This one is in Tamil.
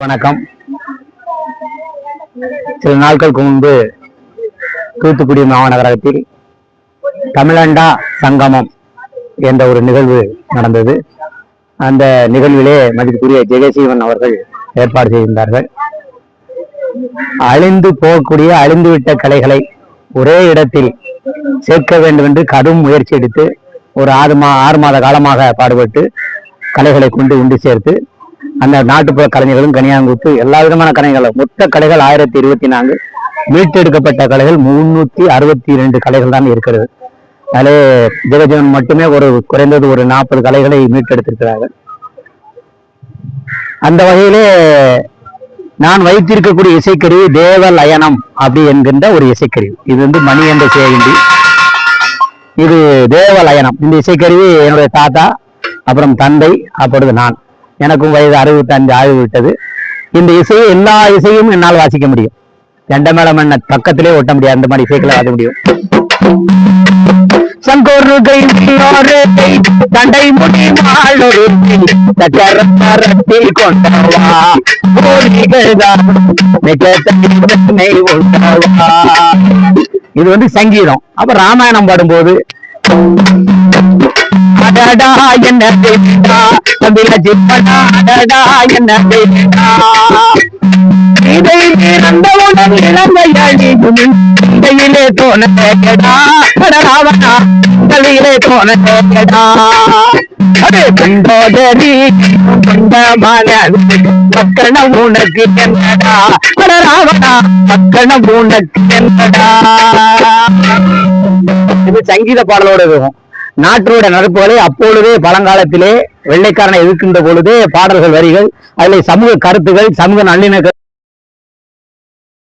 வணக்கம். சில நாட்களுக்கு முன்பு தூத்துக்குடி மாநகரத்தில் தமிழண்டா சங்கமம் என்ற ஒரு நிகழ்வு நடந்தது. அந்த நிகழ்விலே மதிப்புக்குரிய ஜெயசீவன் அவர்கள் ஏற்பாடு செய்திருந்தார்கள். அழிந்து போகக்கூடிய அழிந்துவிட்ட கலைகளை ஒரே இடத்தில் சேர்க்க வேண்டும் என்று கடும் முயற்சி எடுத்து ஒரு ஆறு மா ஆறு மாத காலமாக பாடுபட்டு கலைகளை கொண்டு உண்டு சேர்த்து அந்த நாட்டுப்புற கலைஞர்களும் கனியாங்குத்து எல்லா விதமான கலைகளும் மொத்த கலைகள் ஆயிரத்தி இருபத்தி நான்கு. மீட்டெடுக்கப்பட்ட கலைகள் முன்னூத்தி அறுபத்தி இரண்டு கலைகள் தான் இருக்கிறது. அதிலே ஜெகஜீவன் மட்டுமே ஒரு குறைந்தது ஒரு நாற்பது கலைகளை மீட்டெடுத்திருக்கிறார்கள். அந்த வகையிலே நான் வைத்திருக்கக்கூடிய இசைக்கருவி தேவ லயனம் அப்படி என்கின்ற ஒரு இசைக்கருவி. இது வந்து மணி என்ற சேகண்டி இது தேவ லயனம் இந்த இசைக்கருவி என்னுடைய தாத்தா அப்புறம் தந்தை அப்பொழுது நான். எனக்கும் வயது அறுபத்தஞ்சு ஆகி விட்டது இந்த இசையை எல்லா இசையும் என்னால் வாசிக்க முடியும். எண்ட என்ன பக்கத்திலே ஒட்ட முடியும் அந்த மாதிரி இசைகளை வாசிக்க முடியும். சங்கோரு தண்டை முடி கொண்டவா? இது வந்து சங்கீதம். அப்ப ராமாயணம் பாடும்போது அடடா என்ன பேசிட்டா தம்பில ஜிப்படா அடடா என்ன பேசிட்டா இதை பிறந்தவுடன் இளமையழியும் இடையிலே தோண கேடா ராவணா தலையிலே தோண கேடா அது கண்டோதரி கொண்ட மனது உனக்கு என்னடா? அட ராவணா உனக்கு என்னடா? இது சங்கீத பாடலோட இருக்கும் நாட்டோட நடப்புகளை அப்பொழுதே பழங்காலத்திலே வெள்ளைக்காரனை எதிர்க்கின்ற பொழுதே பாடல்கள் வரிகள் அதில் சமூக கருத்துகள் சமூக நல்லிணக்க